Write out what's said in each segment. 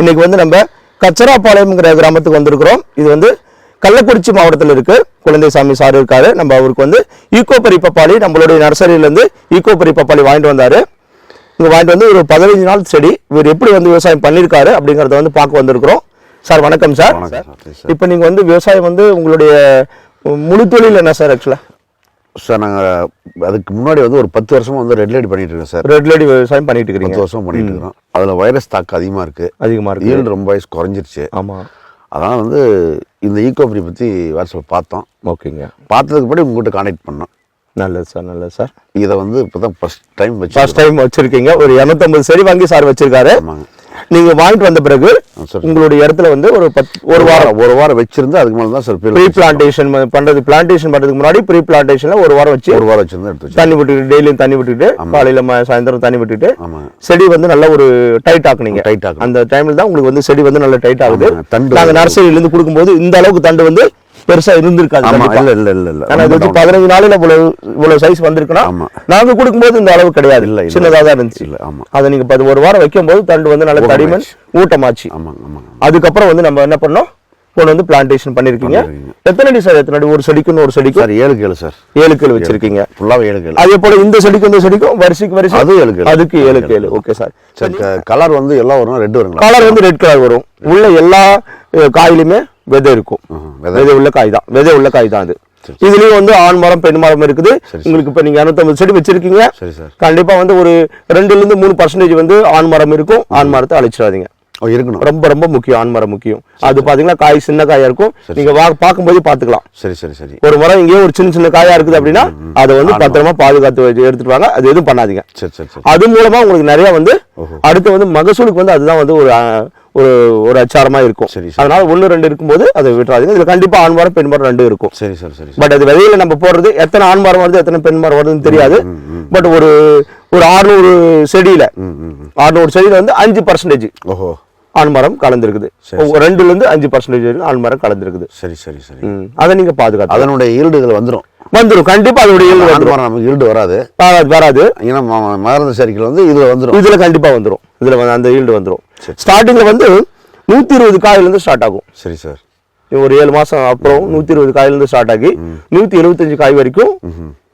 இன்னைக்கு வந்து நம்ம கச்சராப்பாளையம்ங்கிற கிராமத்துக்கு வந்திருக்கிறோம். இது வந்து கள்ளக்குறிச்சி மாவட்டத்தில் இருக்கு. குழந்தைசாமி சார் இருக்காரு. நம்ம அவருக்கு வந்து ஈகோ பரி பப்பாளி நம்மளுடைய நர்சரியிலேருந்து ஈகோ பரி பப்பாளி வாங்கிட்டு வந்தாரு. இங்கே வாங்கிட்டு வந்து ஒரு பதினைஞ்சு நாள் செடி இவர் எப்படி வந்து விவசாயம் பண்ணியிருக்காரு அப்படிங்கிறத வந்து பார்க்க வந்திருக்கிறோம். சார் வணக்கம் சார். இப்போ நீங்கள் வந்து விவசாயம் வந்து உங்களுடைய முழு தொழில் என்ன சார் ஆக்சுவலாக சார் நாங்கள் அதுக்கு முன்னாடி வந்து ஒரு பத்து வருஷமா வந்து ரெட் லைட் பண்ணிட்டு இருக்கோம் சார். ரெட் லேடி விவசாயம் பண்ணிட்டு இருக்கிறீங்க பத்து வருஷம் பண்ணிட்டு இருக்கோம். அதில் வைரஸ் தாக்கம் அதிகமாக இருக்கு. அதிகமாக இருக்கு. ஈல்டு ரொம்ப வயசு குறைஞ்சிருச்சு. ஆமாம் அதனால் வந்து இந்த ஈகோஃப்ரி பற்றி வாட்ஸ்அப் பார்த்தோம். ஓகேங்க. பார்த்ததுக்கு படி உங்கள்கிட்ட கான்டாக்ட் பண்ணோம். நல்லது சார் நல்லது சார். இதை வந்து இப்போ தான் ஃபஸ்ட் டைம் வச்சு ஃபர்ஸ்ட் டைம் வச்சிருக்கீங்க. ஒரு இரநூத்தம்பது செடி வாங்கி சார் வச்சிருக்காரு. ஆமாங்க. நீங்க வாங்கிட்டு வந்த பிறகு. உங்களுடைய இடத்துல வந்து ஒரு பத்து ஒரு வாரம் ஒரு வாரம் வச்சிருந்து அதுக்கு மேலே தான் சார் ப்ரீ பிளான்டேஷன் பண்றது பிளான்டேஷன் பண்றதுக்கு முன்னாடி ப்ரீ பிளான்டேஷன்ல ஒரு வாரம் வச்சு ஒரு வாரம் வச்சிருந்து எடுத்து தண்ணி விட்டுட்டு டெய்லியும் தண்ணி விட்டுட்டு காலையில சாயந்தரம் தண்ணி விட்டுட்டு செடி வந்து நல்ல ஒரு டைட் ஆக்குனீங்க. டைட் ஆகும் அந்த டைம்ல தான் உங்களுக்கு வந்து செடி வந்து நல்ல டைட் ஆகுது. நாங்க நர்சரியில இருந்து கொடுக்கும்போது இந்த அளவுக்கு தண்டு வந்து பெருசா இருந்திருக்காது கண்டிப்பா. இல்லை இல்லை இல்லை இல்லை. ஆனா இது வந்து பதினஞ்சு நாளையில இவ்வளவு இவ்வளவு சைஸ் வந்திருக்குன்னா ஆமா. நாங்க கொடுக்கும்போது இந்த அளவு கிடையாது. இல்ல. சின்னதா தான் இருந்துச்சு. இல்லை ஆமாம் அதை நீங்க பது ஒரு வாரம் வைக்கும் போது தண்டு வந்து நல்ல தடிமன் ஊட்டமாச்சு. ஆமாங்க ஆமாங்க அதுக்கப்புறம் வந்து நம்ம என்ன பண்ணோம்? கொண்டு வந்து பிளான்டேஷன் பண்ணிருக்கீங்க. எத்தனை அடி சார்? எத்தனை அடி? ஒரு செடிக்குன்னு ஒரு செடிக்கும் சார் ஏழு கேளு சார். ஏழு கேள் வச்சிருக்கீங்க. ஃபுல்லாகவே ஏழு கேளு அதே போல இந்த செடிக்கு இந்த செடிக்கும் வரிசைக்கு வரிசை. அது ஏழு கேளு அதுக்கு ஏழு கேளு ஓகே சார் சார் கலர் வந்து எல்லாம் வரும் ரெட் வருங்களா? கலர் வந்து ரெட் கலர் வரும். உள்ள எல்லா காயிலுமே விதை இருக்கும். விதை. உள்ள காய் தான் விதை உள்ள காய் தான் அது இதுலயும் வந்து ஆண் மரம் பெண் மரம் இருக்குது. உங்களுக்கு இப்ப நீங்க 250 செடி வச்சிருக்கீங்க. சரி சார். கண்டிப்பா வந்து ஒரு ரெண்டுல இருந்து மூணு பர்சன்டேஜ் வந்து ஆண் மரம் இருக்கும். ஆண் மரத்தை அழிச்சிடாதீங்க. இருக்கணும். ரொம்ப ரொம்ப முக்கியம். ஆண் மரம் முக்கியம். அது பாத்தீங்கன்னா காய் சின்ன காயா இருக்கும். நீங்க பார்க்கும்போது பாத்துக்கலாம் சரி சரி சரி. ஒரு மரம் இங்கேயே ஒரு சின்ன சின்ன காயா இருக்குது அப்படின்னா அதை வந்து பத்திரமா பாதுகாத்து எடுத்துட்டு வாங்க. அது எதுவும் பண்ணாதீங்க. அது மூலமா உங்களுக்கு நிறைய வந்து அடுத்து வந்து மகசூலுக்கு வந்து அதுதான் வந்து ஒரு ஒரு ஒரு அச்சாரமா இருக்கும். சரி. அதனால ஒன்று ரெண்டு இருக்கும்போது அதை விட்டுறாதீங்க. இதுல கண்டிப்பா ஆண் மரம் பெண் மரம் ரெண்டு இருக்கும். சரி சரி சரி பட் அது விதையில நம்ம போடுறது எத்தனை ஆண் மரம் வருது எத்தனை பெண் மரம் வருதுன்னு தெரியாது. பட் ஒரு ஒரு ஆறுநூறு செடியில. ஆறுநூறு செடியில வந்து அஞ்சு பர்சன்டேஜ் ஓஹோ. ஆண் மரம் கலந்துருக்குது. ஒரு ரெண்டுல இருந்து அஞ்சு பர்சன்டேஜ் வரைக்கும் ஆண் மரம் கலந்துருக்குது. சரி சரி சரி. அதை நீங்க பாதுகாத்து. அதனுடைய ஈல்டு இதில் வந்துடும் வந்துரும். கண்டிப்பா yield வந்துரும். மரம் நமக்கு ஈல்டு வராது. வராது வராது. ஏன்னா மகரந்த சேர்க்கையில் வந்து இதில் வந்துடும் இதுல கண்டிப்பா வந்துரும். இதுல அந்த ஈல்டு வந்துரும். ஸ்டார்டிங்ல வந்து நூத்தி இருபது காயில இருந்து ஸ்டார்ட் ஆகும். சரி சார். ஒரு ஏழு மாசம் அப்புறம் நூத்தி இருபது காயில இருந்து ஸ்டார்ட் ஆகி நூத்தி எழுபத்தஞ்சு காய் வரைக்கும்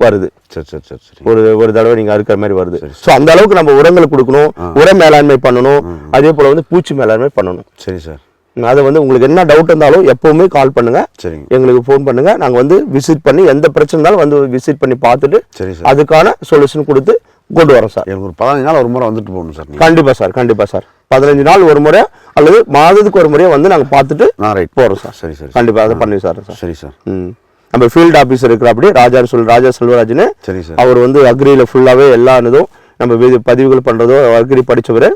வருது. சரி சரி சரி சரி. ஒரு ஒரு தடவை நீங்க அறுக்கிற மாதிரி வருது. சோ அந்த அளவுக்கு நம்ம உரங்கள் கொடுக்கணும். உர மேலாண்மை பண்ணணும். அதே போல வந்து பூச்சி மேலாண்மை பண்ணணும். சரி சார். அதை வந்து உங்களுக்கு என்ன டவுட் இருந்தாலும் எப்பவுமே கால் பண்ணுங்க. சரிங்க. எங்களுக்கு ஃபோன் பண்ணுங்க. நாங்க வந்து விசிட் பண்ணி எந்த பிரச்சனை இருந்தாலும் வந்து விசிட் பண்ணி பார்த்துட்டு சரி சார். அதுக்கான சொல்யூஷன் கொடுத்து கொண்டு வரோம் சார். எனக்கு ஒரு பதினஞ்சு நாள் ஒரு முறை வந்துட்டு போகணும் சார் நீங்கள் கண்டிப்பா சார் கண்டிப்பா சார். பதினஞ்சு நாள் ஒரு முறை அல்லது மாதத்துக்கு ஒரு முறையா வந்து நாங்க பார்த்துட்டு நான் ரைட் போறோம் சார். சரி சரி கண்டிப்பா அதை பண்ணி சார் சார். சரி ம். நம்ம ஃபீல்ட் ஆபீசர் இருக்கிற அப்படி ராஜா சொல் ராஜா செல்வராஜ்னு சரி சார். அவர் வந்து அக்ரியில் ஃபுல்லாகவே எல்லா இதும் நம்ம பதிவுகள் பண்ணுறதோ அக்ரி படிச்சவர்.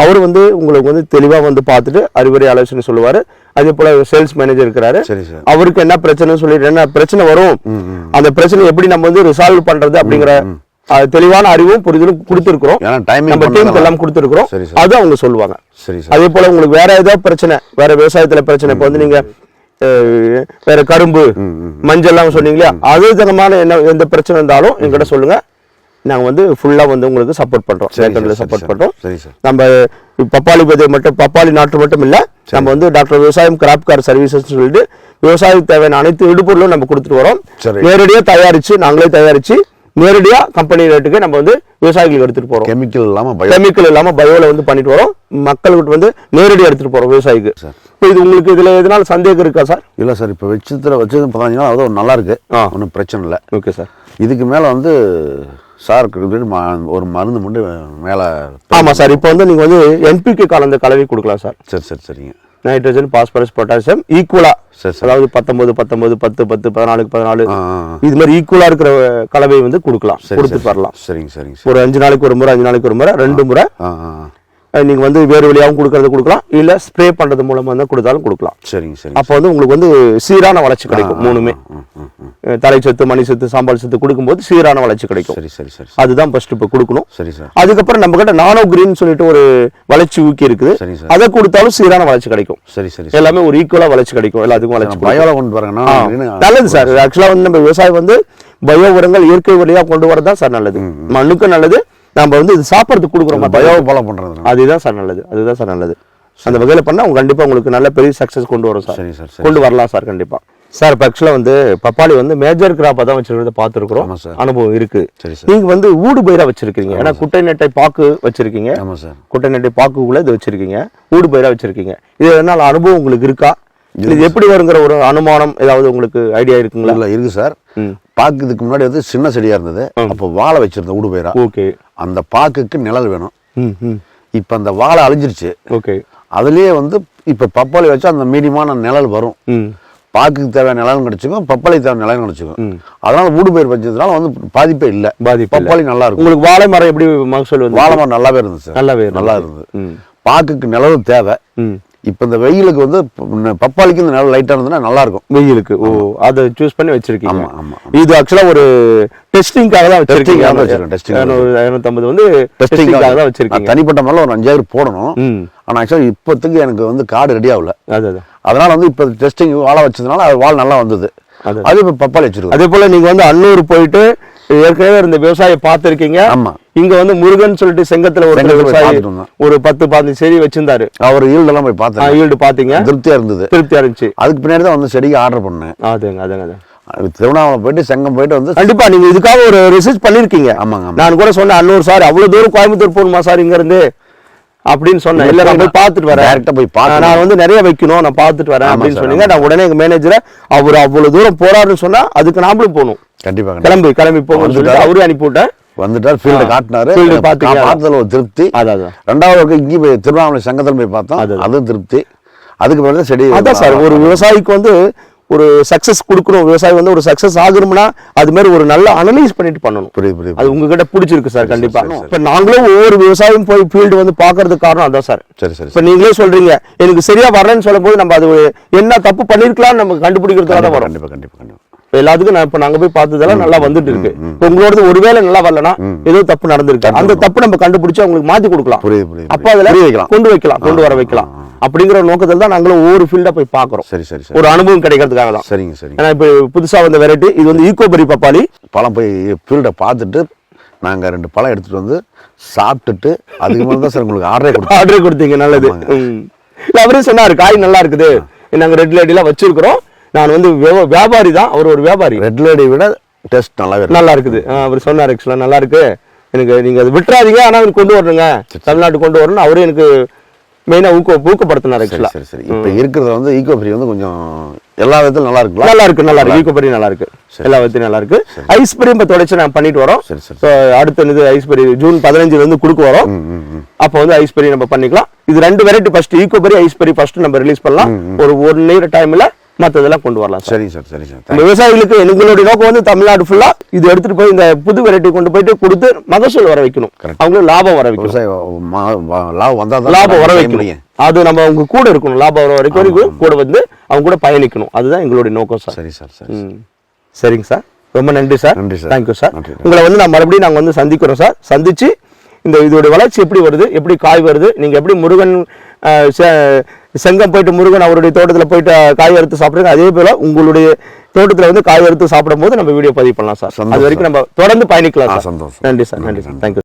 அவர் வந்து உங்களுக்கு வந்து தெளிவாக வந்து பார்த்துட்டு அறிவுரை ஆலோசனை சொல்லுவார். அதே போல் சேல்ஸ் மேனேஜர் இருக்கிறாரு. சரி சார். அவருக்கு என்ன பிரச்சனைன்னு சொல்லிட்டு என்ன பிரச்சனை வரும்? அந்த பிரச்சனை எப்படி நம்ம வந்து ரிசால்வ் பண்றது அப்படிங்கிற தெளிவான அறிவும் புரிதலும் கொடுத்துருக்குறோம். நம்ம டீமுக்கு எல்லாம் கொடுத்துருக்குறோம். அது அவங்க சொல்லுவாங்க. அதே போல உங்களுக்கு வேற ஏதாவது பிரச்சனை வேற விவசாயத்துல பிரச்சனை இப்போ வந்து நீங்க வேற கரும்பு மஞ்சள்லாம் சொன்னீங்களா அது தனமான என்ன எந்த பிரச்சனை இருந்தாலும் எங்கிட்ட சொல்லுங்க. நாங்க வந்து ஃபுல்லா வந்து உங்களுக்கு சப்போர்ட் சரி, சப்போர்ட். பண்றோம். நம்ம பப்பாளி விதை மட்டும் பப்பாளி நாற்று மட்டும் இல்ல. நம்ம வந்து டாக்டர் விவசாயம் கிராப் கார் சர்வீசஸ் சொல்லிட்டு விவசாயத்துக்கு தேவையான அனைத்து இடுபொருளும் நம்ம கொடுத்துட்டு வரோம். சரி. நேரடியா தயாரிச்சு நாங்களே தயாரிச்சு நேரடியா கம்பெனி ரேட்டுக்கு நம்ம வந்து விவசாயிகளுக்கு எடுத்துட்டு போறோம். கெமிக்கல் இல்லாமல் பயோ கெமிக்கல் இல்லாம பயோல வந்து பண்ணிட்டு வரோம். மக்களுக்கு வந்து நேரடி எடுத்துட்டு போறோம் விவசாயிக்கு. சார். இப்போ இது உங்களுக்கு இதுல எதனால சந்தேகம் இருக்கா சார் இல்லை சார் இப்போ வச்சதுல வச்சது நாள் அது நல்லா இருக்கு ஆ. ஒன்றும் பிரச்சனை இல்லை. ஓகே சார் இதுக்கு மேலே வந்து சார் ஒரு மருந்து மட்டும் மேலே ஆமா சார் இப்போ வந்து நீங்க வந்து என்பிகே கலந்த கலவை கொடுக்கலாம் சார் சரி சரி சரிங்க. நைட்ரஜன் பாஸ்பரஸ் பொட்டாசியம் ஈக்குவலா அதாவது பத்தொன்பது பத்தொன்பது பத்து பத்து பதினாலு ஆ. இது மாதிரி ஈக்குவலா இருக்கிற கலவை வந்து கொடுக்கலாம். சரி கொடுத்து சரி வரலாம் சரிங்க சரிங்க சார். ஒரு அஞ்சு நாளைக்கு ஒரு முறை அஞ்சு நாளைக்கு ஒரு முறை ரெண்டு முறை. ஆ ஆ ஆ. அஹ், நீங்க வந்து வேறு வழியாகவும் கொடுக்கறது கொடுக்கலாம். இல்ல ஸ்ப்ரே பண்றது மூலமா தான் கொடுத்தாலும் கொடுக்கலாம். சரிங்க சரிங்க. அப்போ வந்து உங்களுக்கு வந்து சீரான வளர்ச்சி கிடைக்கும் மூணுமே. தலை சத்து மணி சத்து சாம்பார் சத்து கொடுக்கும்போது சீரான வளர்ச்சி கிடைக்கும். சரி சரி சரி அதுதான் ஃபர்ஸ்ட் இப்போ கொடுக்கணும். சரி சார். அதுக்கப்புறம் நம்ம கிட்ட நானோ கிரீன் சொல்லிட்டு ஒரு வளர்ச்சி ஊக்கி இருக்குது. சரி சார். அதை கொடுத்தாலும் சீரான வளர்ச்சி கிடைக்கும். சரி சரி சரி. எல்லாமே ஒரு ஈக்குவலா வளர்ச்சி கிடைக்கும். எல்லாத்துக்கும் வளர்ச்சி. பயோவில் கொண்டு வரேங்கண்ணா ஆ, நல்லது சார். ஆக்சுவலா வந்து நம்ம விவசாயம் வந்து பயோ உரங்கள் இயற்கை வழியா கொண்டு வரதான் சார் நல்லது. மண்ணுக்கும் நல்லது. நம்ம வந்து இது சாப்பிட்றதுக்கு கொடுக்குறோம் பயோவை ஃபாலோ பண்ணுறது அதுதான் சார் நல்லது அதுதான் சார் நல்லது. அந்த வகையில் பண்ணா உங்க கண்டிப்பா உங்களுக்கு நல்ல பெரிய சக்சஸ் கொண்டு வரும் சார். சார் சரி கொண்டு வரலாம் சார் கண்டிப்பா. சார் இப்போ ஆக்சுவலாக வந்து பப்பாளி வந்து மேஜர் கிராப்பாக தான் வச்சிருக்கிறத பார்த்துருக்குறோம். அனுபவம் இருக்கு. சரி சார். நீங்க வந்து ஊடு பயிரா வச்சிருக்கீங்க. ஏன்னா குட்டை நெட்டை பாக்கு வச்சிருக்கீங்க. ஆமாம் சார். குட்டை நெட்டை பாக்குக்குள்ள இது வச்சிருக்கீங்க. ஊடு பயிரா வச்சிருக்கீங்க. இது எதனால அனுபவம் உங்களுக்கு இருக்கா? இது எப்படி வருங்கிற ஒரு அனுமானம் ஏதாவது உங்களுக்கு ஐடியா இருக்குங்களா? இல்லை இருக்கு சார். ம் பாக்கு இதுக்கு முன்னாடி வந்து சின்ன செடியாக இருந்தது. அப்போ வாழை வச்சிருந்தேன் ஊடு பயிரா. ஓகே. அந்த பாக்குக்கு நிழல் வேணும். இப்போ அந்த வாழை அழிஞ்சிருச்சு. ஓகே. அதுலேயே வந்து இப்போ பப்பாளி வச்சா அந்த மீடியமான நிழல் வரும். பாக்குக்கு தேவையான நிலம் கிடைச்சிக்கும் பப்பாளி தேவையான நிலம் கிடைச்சிக்கும். அதனால ஊடு பயிர் வச்சதுனால வந்து பாதிப்பே இல்லை. பாதிப்பு. பப்பாளி நல்லா இருக்கும். உங்களுக்கு வாழை மரம் எப்படி மகசூல் வாழை மரம் நல்லாவே இருந்துச்சு நல்லாவே. நல்லா இருந்தது. பாக்குக்கு நிழல் தேவை. இப்போ இந்த வெயிலுக்கு வந்து பப்பாளிக்கு இந்த நிழல் லைட்டாக இருந்ததுன்னா நல்லா இருக்கும் வெயிலுக்கு. ஓ அதை சூஸ் பண்ணி வச்சிருக்கீங்க. ஆமா, ஆமா, இது ஆக்சுவலா ஒரு டெஸ்டிங்காக தான் வச்சிருக்கேன், testing-காக. இரநூறு இரநூத்தம்பது வந்து டெஸ்டிங்காக தான் வச்சிருக்கீங்க. தனிப்பட்ட முறையில் ஒரு அஞ்சாயிரம் போடணும். ம். ஆனால் ஆக்சுவலாக இப்போதைக்கு எனக்கு வந்து கார்டு ரெடி ஆகல. அது அது. அதனால வந்து இப்போ டெஸ்டிங் வாழை வச்சதுனால அது வாழை நல்லா வந்தது. அது. அது. இப்போ பப்பாளி வச்சிருக்கோம். அதே போல நீங்க வந்து அன்னூர் போயிட்டு ஏற்கனவே இருந்த விவசாயம் பார்த்திருக்கீங்க. ஆமா. இங்க வந்து முருகன் சொல்லிட்டு செங்கத்துல ஒரு விவசாயி. ஒரு பத்து பதினஞ்சு செடி வச்சிருந்தாரு. அவர் ஈல்டெல்லாம் போய் பார்த்தேன் ஈல்டு பாத்தீங்க திருப்தியாக இருந்தது. திருப்தியா இருந்துச்சு. அதுக்கு பின்னாடி தான் வந்து செடிக்கு ஆர்டர் பண்ணேன். அதுங்க அதுங்க அது அது திருவண்ணாமலை போயிட்டு செங்கம் போயிட்டு வந்து கண்டிப்பா நீங்க இதுக்காக ஒரு ரிசர்ச் பண்ணிருக்கீங்க. ஆமாங்க நான் கூட சொன்னேன் அன்னூர் சார் அவ்வளவு தூரம் கோயம்புத்தூர் போகணுமா சார் இங்க இருந்து அப்படின்னு சொன்னேன். இல்ல நான் போய் பார்த்துட்டு வரேன். டேரெக்டாக போய் பார்த்து நான் வந்து நிறைய வைக்கணும். நான் பார்த்துட்டு வரேன் அப்படின்னு சொன்னீங்க. நான் உடனே எங்க மேனேஜரை அவர் அவ்வளவு தூரம் போறாருன்னு சொன்னா அதுக்கு நாமளும் போகணும். கண்டிப்பாக கண்டிப்பாக கிளம்பி கிளம்பி போகணும்னு சொல்லிட்டு அவரே அனுப்பி விட்டேன் வந்துட்டார் ஃபீல்டு. காட்டினாரு. பார்த்ததுல ஒரு திருப்தி. அதான் அதான். ரெண்டாவது இங்கே போய் திருவண்ணாமலை சங்கத்தில் போய் பார்த்தோம். அது. அதுவும் திருப்தி. அதுக்கு பிறகு செடி அதான் சார் ஒரு விவசாயிக்கு வந்து ஒரு சக்சஸ் கொடுக்கணும் விவசாயி வந்து ஒரு சக்சஸ் ஆகணும்னா அது மாதிரி ஒரு நல்ல அனலைஸ் பண்ணிட்டு பண்ணணும். புரியுது புரியுது அது உங்ககிட்ட பிடிச்சிருக்கு சார் கண்டிப்பா. இப்ப நாங்களும் ஒவ்வொரு விவசாயம் போய் ஃபீல்டு வந்து பாக்குறதுக்கு காரணம் அதான் சார். சரி சரி இப்ப நீங்களே சொல்றீங்க எனக்கு சரியா வரலன்னு சொல்லும்போது நம்ம அது என்ன தப்பு பண்ணிருக்கலாம் நம்ம கண்டுபிடிக்கிறதுக்காக தான் வரும். கண்டிப்பாக கண்டிப்பாக கண்டிப்பாக எல்லாத்துக்கும் நான் இப்ப நாங்க போய் பார்த்ததெல்லாம் நல்லா வந்துட்டு இருக்கு. இப்ப உங்களோடது ஒருவேளை நல்லா வரலனா ஏதோ தப்பு நடந்திருக்கு. அந்த தப்பு நம்ம கண்டுபிடிச்சு அவங்களுக்கு மாத்தி கொடுக்கலாம். அப்ப அதுல வைக்கலாம். கொண்டு வைக்கலாம் கொண்டு வர வைக்கலாம். அப்படிங்கிற நோக்கத்தில் தான் நாங்களும் ஒவ்வொரு ஃபீல்டா போய் பாக்குறோம் சரி சரி சரி. ஒரு அனுபவம் கிடைக்கிறதுக்காக தான். சரிங்க சரிங்க. ஏன்னா இப்ப புதுசா வந்த வெரைட்டி இது வந்து ஈகோபரி பப்பாளி பழம் போய் ஃபீல்டை பார்த்துட்டு நாங்கள் ரெண்டு பழம் எடுத்துட்டு வந்து சாப்பிட்டுட்டு அதுக்கு மேலே தான் சார் உங்களுக்கு ஆர்டரே கொடுத்தோம். ஆர்டர் கொடுத்தீங்க நல்லது. இல்ல அவரே சொன்னாரு காய் நல்லா இருக்குது. நாங்க ரெட் லேடிலாம் வச்சிருக்கிறோம். நான் வந்து வியா- வியாபாரி தான் அவர் ஒரு வியாபாரி. ரெட் லேடி விட டேஸ்ட் இருக்கு. நல்லா இருக்குது. அவர் சொன்னார் ஆக்சுவலா நல்லா இருக்கு. எனக்கு நீங்க அதை விட்டுறாதீங்க ஆனா எனக்கு கொண்டு வரணுங்க. தமிழ்நாட்டுக்கு கொண்டு வரணும் அவரே எனக்கு மெயினா ஊக்க ஊக்கப்படுத்தினார் சரி ஆக்சுவலா சரி சரி. இப்போ இருக்கிறது வந்து ஈகோ ஃப்ரீ வந்து கொஞ்சம் எல்லா விதத்திலும் நல்லா இருக்குல்ல நல்லா இருக்கு நல்லா இருக்கு ஈக்கோபரி நல்லா இருக்கு எல்லா விதத்தையும் நல்லா இருக்கு ஐஸ்பெரி இப்ப தொடர்ச்சி நான் பண்ணிட்டு வரோம். சரி சரி அடுத்த இது ஐஸ்பெரி ஜூன் பதினஞ்சுல இருந்து கொடுக்க வரோம். அப்போ வந்து ஐஸ்பெரி நம்ம பண்ணிக்கலாம். இது ரெண்டு வெரைட்டி ஃபர்ஸ்ட் ஈக்கோபரி ஐஸ்பெரி ஃபர்ஸ்ட் நம்ம ரிலீஸ் பண்ணலாம். ஒரு ஒன் இயர் டைம்ல மத்ததெல்லாம் கொண்டு வரலாம் சார். சார் சரிங்க சார் நம்ம விவசாயிகளுக்கு எங்களுடைய நோக்கம் வந்து தமிழ்நாடு ஃபுல்லா இது எடுத்துட்டு போய் இந்த புது வெரைட்டி கொண்டு போயிட்டு கொடுத்து மகசூல் வர வைக்கணும். அவங்களுக்கு லாபம் வர வைக்கணும். லாபம் வந்தால் லாபம் வர வைக்கணும். அது நம்ம அவங்க கூட இருக்கணும். லாபம் வர வரைக்கும் வரைக்கும் கூட வந்து அவங்க கூட பயணிக்கணும். அதுதான் எங்களுடைய நோக்கம் சார். சரி சார் சரி. சரிங்க சார். ரொம்ப நன்றி சார். நன்றி சார். Thank you sir. உங்களை வந்து நான் மறுபடியும் நாங்கள் வந்து சந்திக்கிறோம் சார். சந்திச்சு இந்த இதோட வளர்ச்சி எப்படி வருது? எப்படி காய் வருது? நீங்கள் எப்படி முருகன் செங்கம் போயிட்டு முருகன் அவருடைய தோட்டத்தில் போயிட்டு காய் அறுத்து சாப்பிடுங்க. அதே போல உங்களுடைய தோட்டத்தில் வந்து காய் அறுத்து சாப்பிடும் போது நம்ம வீடியோ பதிவு பண்ணலாம் சார். அது வரைக்கும் நம்ம தொடர்ந்து பயணிக்கலாம் சந்தோஷம். நன்றி சார். நன்றி சார். தேங்க்யூ